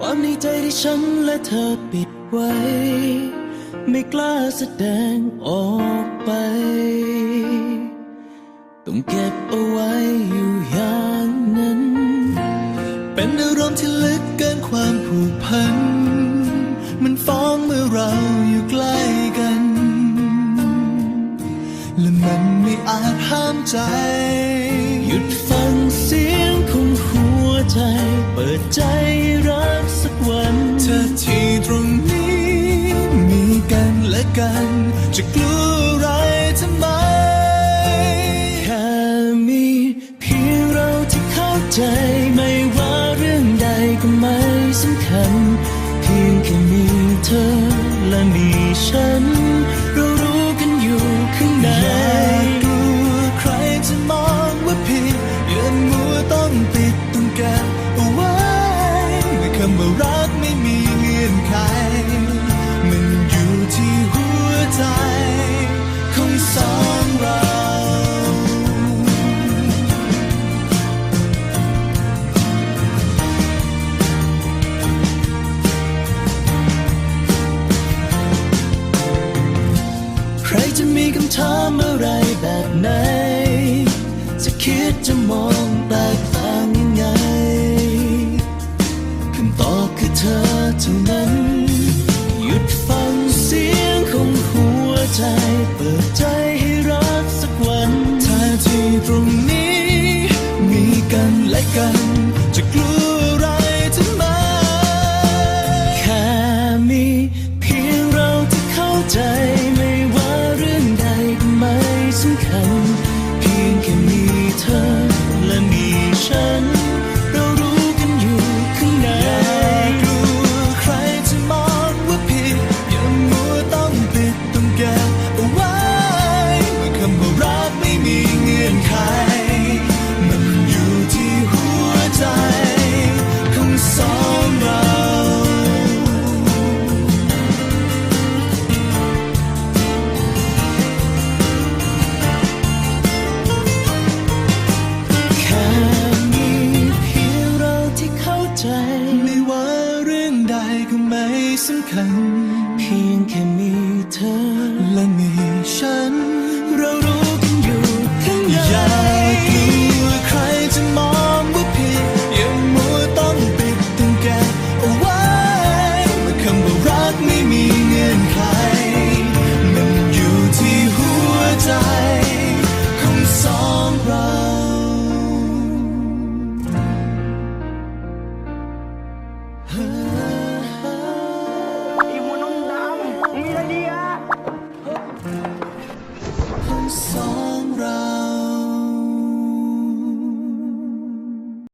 ความในใจที่ฉันและเธอปิดไว้ ไม่กล้าแสดงออกไป ต้องเก็บเอาไว้อยู่อย่างนั้น เป็นอารมณ์ที่ลึกเกินความผูกพัน มันฟ้องเมื่อเราอยู่ใกล้กัน และมันไม่อาจห้ามใจ หยุดฟังเสียงของหัวใจ เปิดใจ ที่ตรงนี้มีกันและกัน จะกลัวอะไรทำไม แค่มีเพียงเราที่เข้าใจไม่ว่าเรื่องใดก็ไม่สำคัญ เพียงแค่มีเธอและมีฉัน ถามอะไรแบบไหน จะคิดจะมองแตกต่างยังไงคำตอบคือเธอเท่านั้น หยุดฟังเสียงของหัวใจ เปิดใจให้รักสักวันถ้าที่ตรงนี้ มีกันและกันจะกลัว มี สำคัญ soul